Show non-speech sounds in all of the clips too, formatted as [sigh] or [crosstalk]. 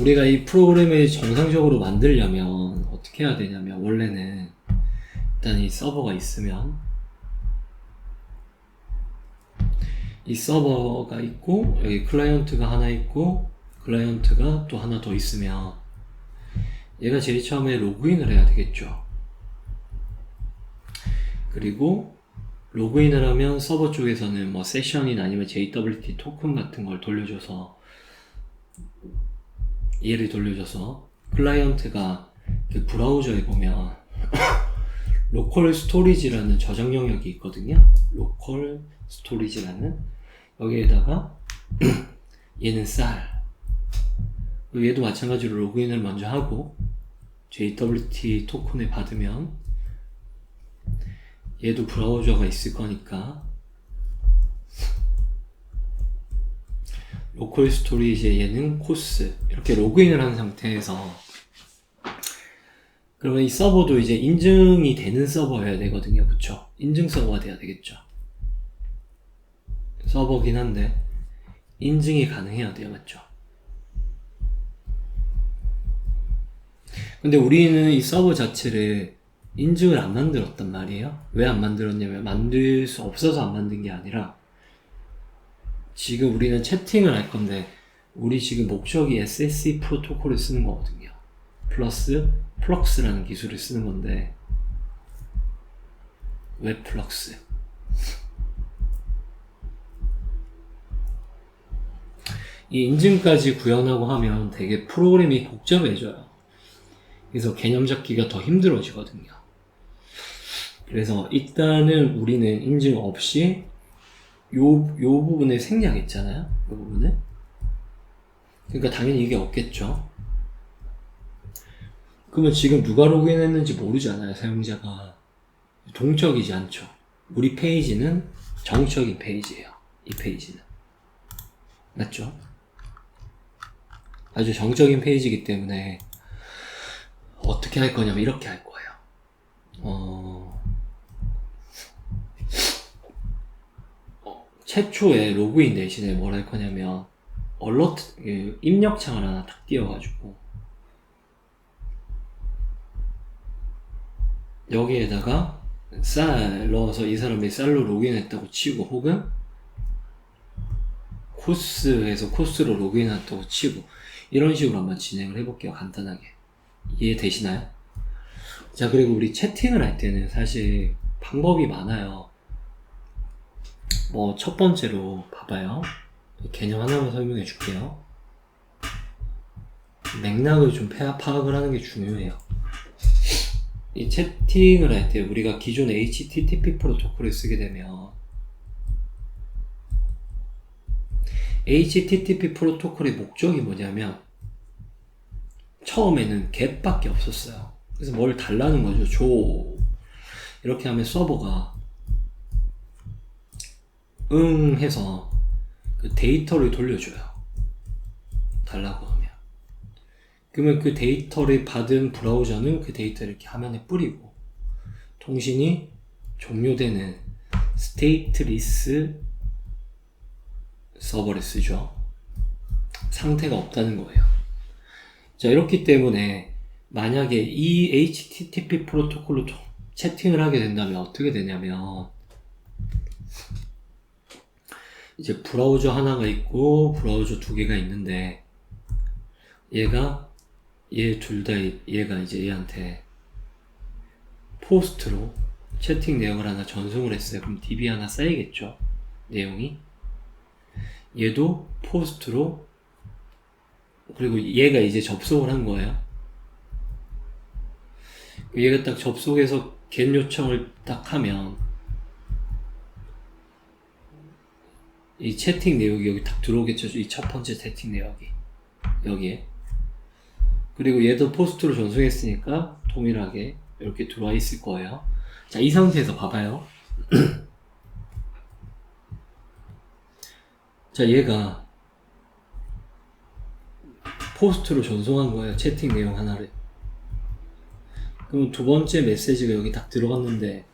우리가 이 프로그램을 정상적으로 만들려면 어떻게 해야 되냐면 원래는 일단 이 서버가 있으면 이 서버가 있고 여기 클라이언트가 하나 있고 클라이언트가 또 하나 더 있으면 얘가 제일 처음에 로그인을 해야 되겠죠. 그리고 로그인을 하면 서버 쪽에서는 뭐 세션이나 아니면 JWT 토큰 같은 걸 돌려줘서 얘를 돌려줘서 클라이언트가 그 브라우저에 보면 [coughs] 로컬 스토리지라는 저장 영역이 있거든요. 로컬 스토리지라는 여기에다가 [coughs] 얘는 쌀 얘도 마찬가지로 로그인을 먼저 하고 JWT 토큰을 받으면 얘도 브라우저가 있을 거니까 로컬 스토리지에 얘는 코스 이렇게 로그인을 한 상태에서. 그러면 이 서버도 이제 인증이 되는 서버여야 되거든요. 그쵸? 인증 서버가 돼야 되겠죠. 서버긴 한데 인증이 가능해야 돼요. 맞죠? 근데 우리는 이 서버 자체를 인증을 안 만들었단 말이에요. 왜 안 만들었냐면 만들 수 없어서 안 만든 게 아니라 지금 우리는 채팅을 할 건데 우리 지금 목적이 SSE 프로토콜을 쓰는 거거든요. 플러스 플럭스라는 기술을 쓰는 건데 웹 플럭스. 이 인증까지 구현하고 하면 되게 프로그램이 복잡해져요. 그래서 개념 잡기가 더 힘들어지거든요. 그래서 일단은 우리는 인증 없이 요, 요 부분에 생략했잖아요. 요 부분에. 그러니까 당연히 이게 없겠죠. 그러면 지금 누가 로그인했는지 모르잖아요, 사용자가. 동적이지 않죠. 우리 페이지는 정적인 페이지예요. 이 페이지는. 맞죠? 아주 정적인 페이지이기 때문에 어떻게 할 거냐면 이렇게 할 거예요. 어, 최초에 로그인 대신에 뭘 할 거냐면 얼러트 그 입력창을 하나 딱 띄워가지고 여기에다가 쌀 넣어서 이 사람이 쌀로 로그인했다고 치고 혹은 코스에서 코스로 로그인했다고 치고 이런 식으로 한번 진행을 해볼게요 간단하게 이해 되시나요? 자 그리고 우리 채팅을 할 때는 사실 방법이 많아요 뭐 첫 번째로 봐봐요. 개념 하나만 설명해 줄게요. 맥락을 좀 파- 파악을 하는 게 중요해요. 이 채팅을 할 때 우리가 기존 HTTP 프로토콜을 쓰게 되면 HTTP 프로토콜의 목적이 뭐냐면 처음에는 get밖에 없었어요. 그래서 뭘 달라는 거죠. 줘. 이렇게 하면 서버가 응 해서 그 데이터를 돌려줘요. 달라고 하면. 그러면 그 데이터를 받은 브라우저는 그 데이터를 이렇게 화면에 뿌리고 통신이 종료되는 스테이트리스 서버를 쓰죠. 상태가 없다는 거예요. 자, 이렇기 때문에 만약에 이 HTTP 프로토콜로 채팅을 하게 된다면 어떻게 되냐면 이제 브라우저 하나가 있고 브라우저 두 개가 있는데 얘가 얘 둘 다 얘가 이제 얘한테 포스트로 채팅 내용을 하나 전송을 했어요. 그럼 DB 하나 쌓이겠죠. 내용이. 얘도 포스트로 그리고 얘가 이제 접속을 한 거예요. 얘가 딱 접속해서 get 요청을 딱 하면 이 채팅 내역이 여기 딱 들어오겠죠. 이 첫 번째 채팅 내역이 여기에. 그리고 얘도 포스트로 전송했으니까 동일하게 이렇게 들어와 있을 거예요. 자, 이 상태에서 봐봐요. [clears throat] 자, 얘가 포스트로 전송한 거예요. 채팅 내용 하나를. 그럼 두 번째 메시지가 여기 딱 들어갔는데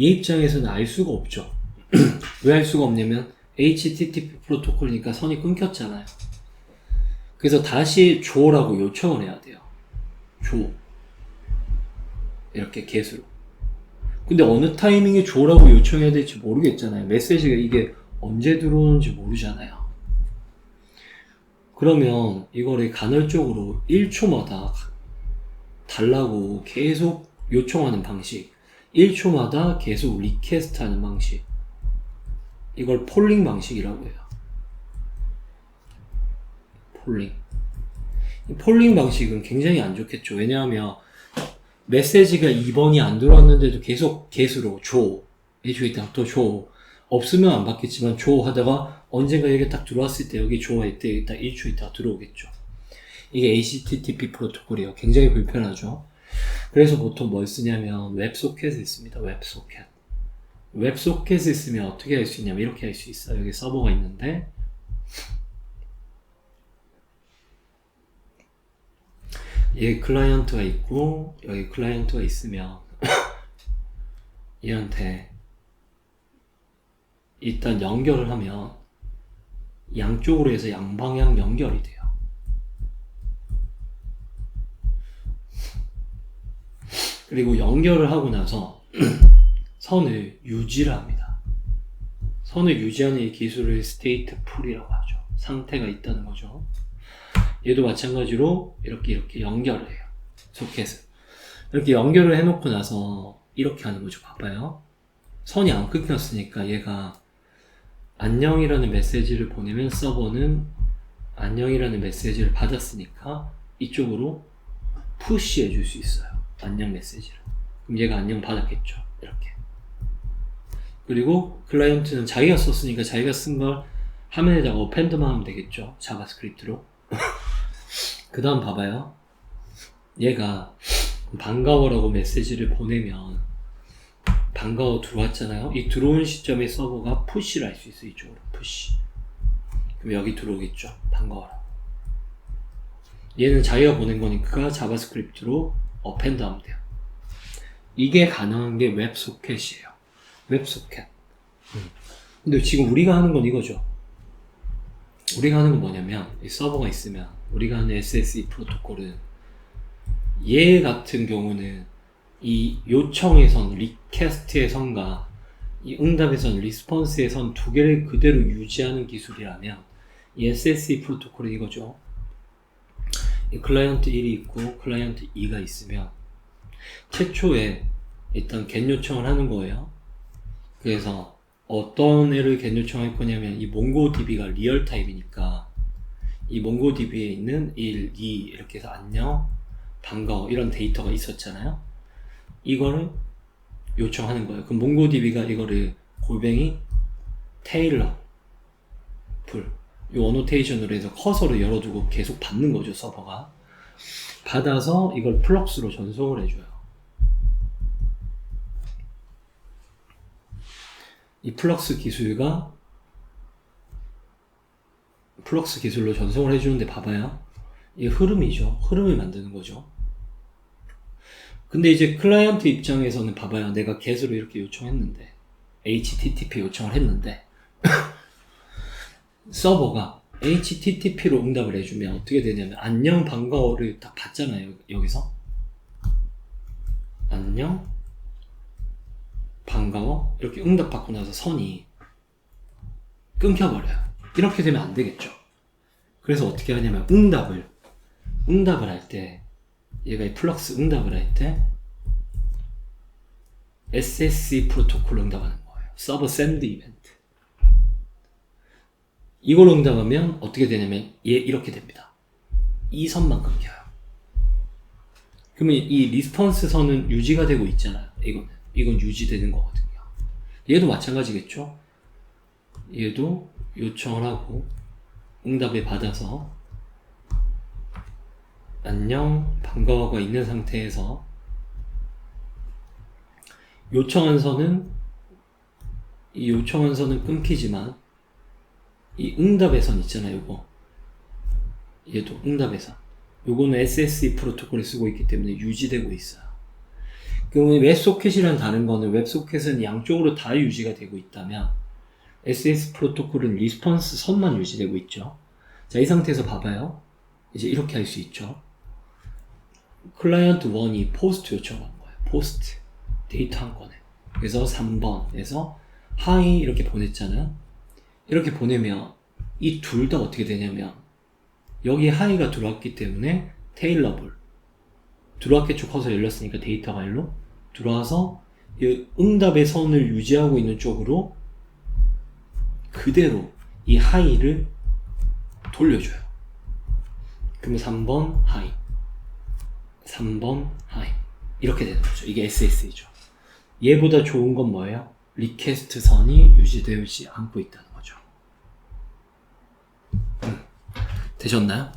얘 입장에서는 알 수가 없죠. [clears throat] 왜 알 수가 없냐면 HTTP 프로토콜이니까 선이 끊겼잖아요. 그래서 다시 줘라고 요청을 해야 돼요. 줘. 이렇게 개수로. 근데 어느 타이밍에 줘라고 요청해야 될지 모르겠잖아요. 메시지가 이게 언제 들어오는지 모르잖아요. 그러면 이거를 간헐적으로 1초마다 달라고 계속 요청하는 방식, 1초마다 계속 리퀘스트 하는 방식, 이걸 폴링 방식이라고 해요. 폴링. 이 폴링 방식은 굉장히 안 좋겠죠. 왜냐하면 메시지가 2번이 안 들어왔는데도 계속 개수로 줘. 해주고 있다. 또 줘. 없으면 안 받겠지만 줘 하다가 언젠가 여기 딱 들어왔을 때 여기 줘 했대 딱 1초 있다가 들어오겠죠. 이게 HTTP 프로토콜이에요. 굉장히 불편하죠. 그래서 보통 뭘 쓰냐면 웹소켓을 씁니다. 웹소켓. 웹소켓을 쓰면 어떻게 할 수 있냐면 이렇게 할 수 있어요. 여기 서버가 있는데 얘 클라이언트가 있고 여기 클라이언트가 있으면 [coughs] 얘한테 일단 연결을 하면 양쪽으로 해서 양방향 연결이 돼요. 그리고 연결을 하고 나서 선을 유지를 합니다. 선을 유지하는 이 기술을 스테이트 풀이라고 하죠. 상태가 있다는 거죠. 얘도 마찬가지로 이렇게 이렇게 연결을 해요. 소켓을. 이렇게 연결을 해놓고 나서 이렇게 하는 거죠. 봐봐요. 선이 안 끊겼으니까 얘가 안녕이라는 메시지를 보내면 서버는 안녕이라는 메시지를 받았으니까 이쪽으로 푸시 해 줄 수 있어요. 안녕 메시지를. 그럼 얘가 안녕 받았겠죠. 이렇게. 그리고 클라이언트는 자기가 썼으니까 자기가 쓴 걸 화면에다가 어펜드만 하면 되겠죠. 자바스크립트로. [laughs] 그 다음 봐봐요. 얘가 반가워라고 메시지를 보내면 반가워 들어왔잖아요. 이 들어온 시점에 서버가 푸시를 할 수 있어요. 이쪽으로 푸시. 그럼 여기 들어오겠죠. 반가워라. 얘는 자기가 보낸 거니까 자바스크립트로 어펜드 하면 돼요. 이게 가능한 게 웹소켓이에요. 웹소켓. 음. 근데 지금 우리가 하는 건 이거죠. 우리가 하는 건 뭐냐면 이 서버가 있으면 우리가 하는 SSE 프로토콜은 얘 같은 경우는 이 요청의 선, 리퀘스트의 선과 이 응답의 선, 리스폰스의 선 두 개를 그대로 유지하는 기술이라면 이 SSE 프로토콜은 이거죠. 이 클라이언트 1이 있고 클라이언트 2가 있으면 최초에 일단 겟 요청을 하는 거예요. 그래서 어떤 애를 겟 요청할 거냐면 이 몽고DB가 리얼 타입이니까 이 몽고DB에 있는 1, 2 이렇게 해서 안녕, 반가워 이런 데이터가 있었잖아요. 이거를 요청하는 거예요. 그럼 몽고DB가 이거를 골뱅이 테일러 풀, 이 어노테이션으로 해서 커서를 열어두고 계속 받는 거죠, 서버가. 받아서 이걸 플럭스로 전송을 해줘요. 이 플럭스 기술과 플럭스 기술로 전송을 해주는데 봐봐요. 이게 흐름이죠. 흐름을 만드는 거죠. 근데 이제 클라이언트 입장에서는 봐봐요. 내가 get으로 이렇게 요청했는데, HTTP 요청을 했는데, [coughs] 서버가 HTTP로 응답을 해주면 어떻게 되냐면, 안녕, 반가워를 딱 받잖아요. 여기서. 안녕, 반가워. 이렇게 응답받고 나서 선이 끊겨버려요. 이렇게 되면 안 되겠죠. 그래서 어떻게 하냐면, 응답을, 응답을 할 때, 얘가 이 플럭스 응답을 할 때 SSE 프로토콜 응답하는 거예요. 서버 샌드 이벤트. 이걸 응답하면 어떻게 되냐면 얘 이렇게 됩니다. 이 선만 끊겨요. 그러면 이 리스폰스 선은 유지가 되고 있잖아요. 이거는 이건 유지되는 거거든요. 얘도 마찬가지겠죠. 얘도 요청을 하고 응답을 받아서 안녕, 반가워가 있는 상태에서 요청한 선은 이 요청한 선은 끊기지만 이 응답의 선 있잖아요, 요거. 얘도 응답의 선. 요거는 SSE 프로토콜을 쓰고 있기 때문에 유지되고 있어요. 그러면 웹소켓이란 다른 거는 웹소켓은 양쪽으로 다 유지가 되고 있다면 SS 프로토콜은 리스폰스 선만 유지되고 있죠. 자, 이 상태에서 봐봐요. 이제 이렇게 할 수 있죠. 클라이언트 1이 포스트 요청한 거예요. 포스트. 데이터 한 건에. 그래서 3번에서 하이 이렇게 보냈잖아요. 이렇게 보내면 이 둘 다 어떻게 되냐면 여기 하이가 들어왔기 때문에 테일러블 들어왔겠죠 커서 열렸으니까 데이터 파일로 들어와서 이 응답의 선을 유지하고 있는 쪽으로 그대로 이 하이를 돌려줘요. 그러면 3번 하이 3번 하이 이렇게 되는 거죠. 이게 SS이죠. 얘보다 좋은 건 뭐예요? 리퀘스트 선이 유지되지 않고 있다는 거죠. 음. 되셨나요?